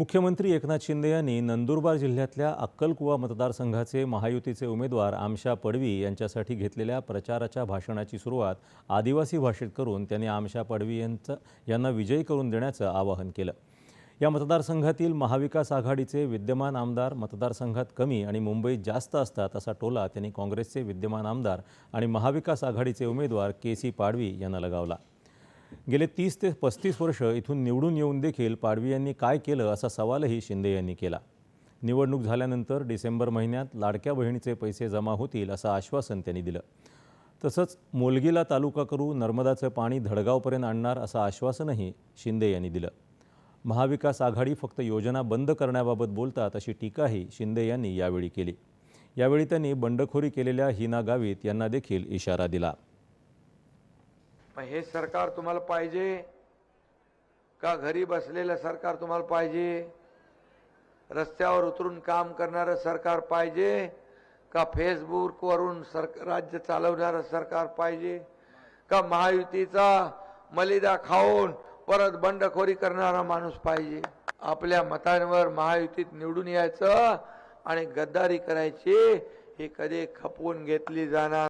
मुख्यमंत्री एकनाथ शिंदे यांनी नंदुरबार जिल्ह्यातल्या अक्कलकुवा मतदारसंघाचे महायुतीचे उमेदवार आमशा पडवी यांच्यासाठी घेतलेल्या प्रचाराच्या भाषणाची सुरुवात आदिवासी भाषेत करून त्यांनी आमशा पडवी यांचं यांना विजयी करून देण्याचं आवाहन केलं. या मतदारसंघातील महाविकास आघाडीचे विद्यमान आमदार मतदारसंघात कमी आणि मुंबईत जास्त असतात असा टोला त्यांनी काँग्रेसचे विद्यमान आमदार आणि महाविकास आघाडीचे उमेदवार के सी पाडवी यांना लगावला. गेले तीस ते पस्तीस वर्ष इथून निवडून येऊन देखील पाडवी यांनी काय केलं असा सवालही शिंदे यांनी केला. निवडणूक झाल्यानंतर डिसेंबर महिन्यात लाडक्या बहिणीचे पैसे जमा होतील असं आश्वासन त्यांनी दिलं. तसंच मोलगीला तालुका करू नर्मदाचं पाणी धडगावपर्यंत आणणार असं आश्वासनही शिंदे यांनी दिलं. महाविकास आघाडी फक्त योजना बंद करण्याबाबत बोलतात अशी टीकाही शिंदे यांनी यावेळी केली. यावेळी त्यांनी बंडखोरी केलेल्या हिना गावित यांना देखील इशारा दिला. मग हे सरकार तुम्हाला पाहिजे? का घरी बसलेलं सरकार तुम्हाला पाहिजे? रस्त्यावर उतरून काम करणारं सरकार पाहिजे? का फेसबुकवरून सर राज्य चालवणारं सरकार पाहिजे? का महायुतीचा मलिदा खाऊन परत बंडखोरी करणारा माणूस पाहिजे? आपल्या मतांवर महायुतीत निवडून यायचं आणि गद्दारी करायची ही कधी खपवून घेतली जाणार